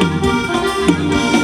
Música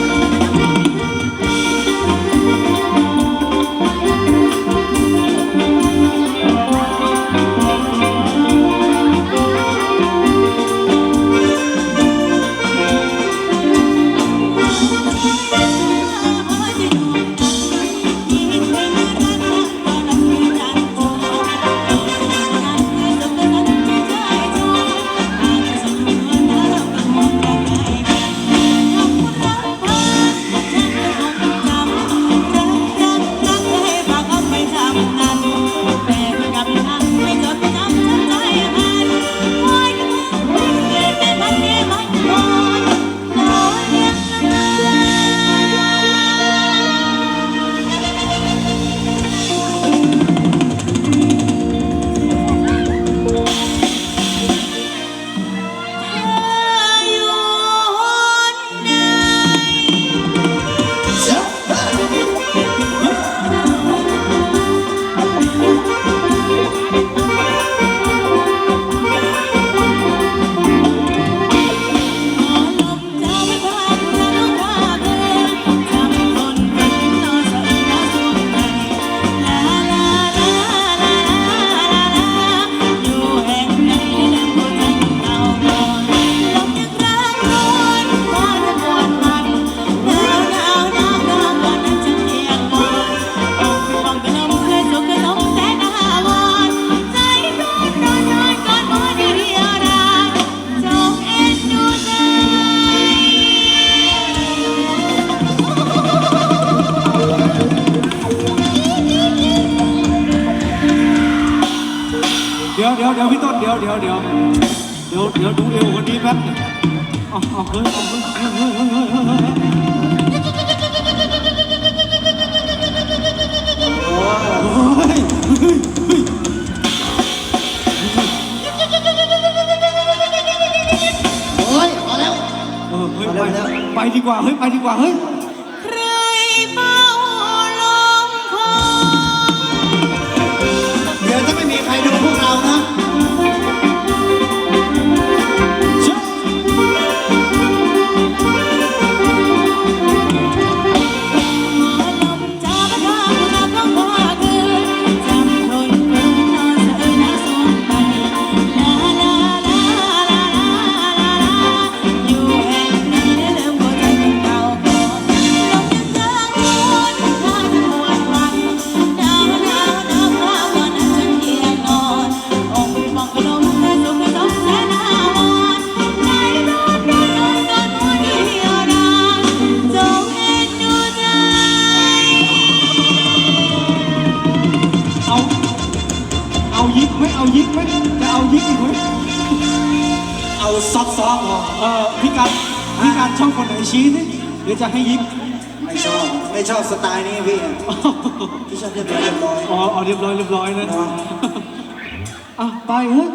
วเดี๋ยวเดี๋ยวเดี๋ยวเดี๋ยวดูเร็วกว่านี้แป๊บออกออกเลยออกเลยเฮ้ยเฮ้ยเฮ้ยเฮ้ยเฮ้ยเฮ้ยเฮ้ยไปดีกว่าเฮ้ยไปดีกว่าเฮ้ยานชอบคนไหนชี้สิเดี๋ยวจะให้ยิ้มไม่ชอบ ไม่ชอบสไตล์นี้พี่อะพี่ชอบเรียบร้อยเรียบร้อย อ๋อเรียบร้อยเรียบร้อยนะ อะไปฮะ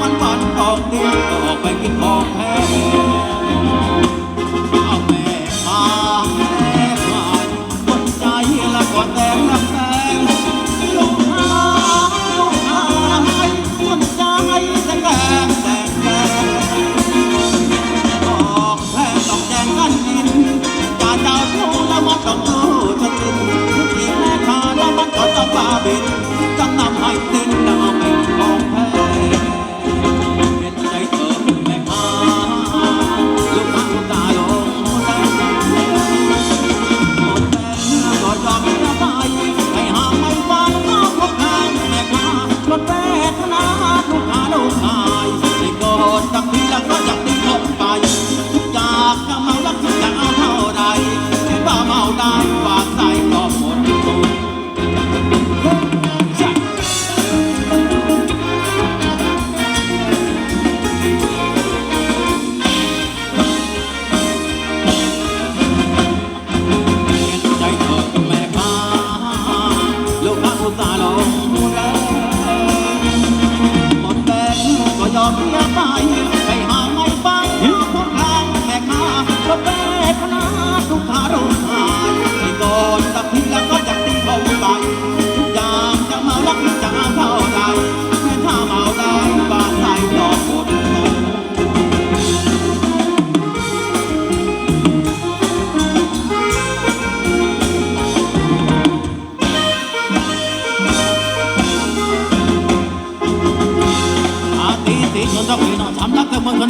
มันมันออกดีออกไปกินของแพ้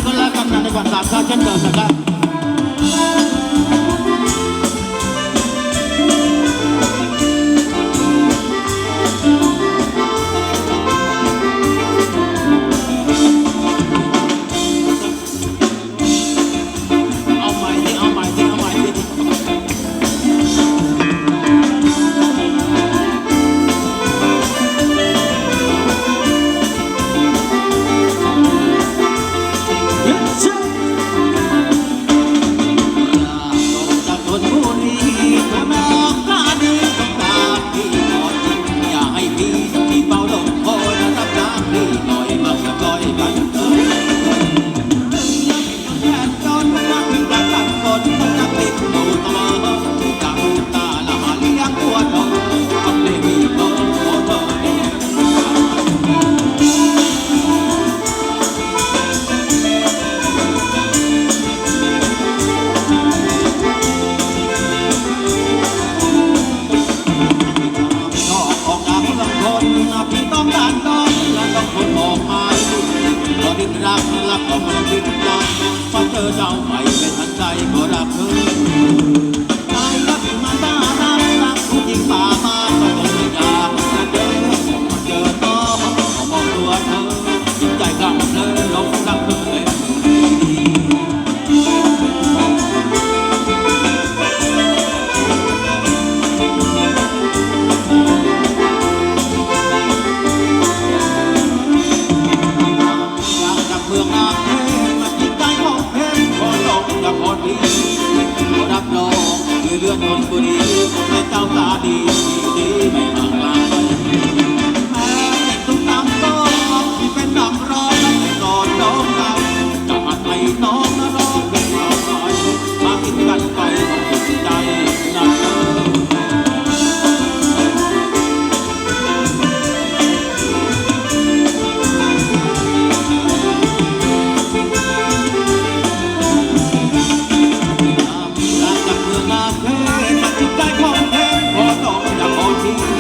คนละกำนันในวันสามชาติเช่นเดิมนะครับ นรักรักก็มันอผิดหวังเพราะเธอเดาไม่เป็นทันใจก็รักเธอ กับคนดีขอรับรองคือเลือดคนบุรีผม่เจ้าตาดีดีไม่ห่างไกล you.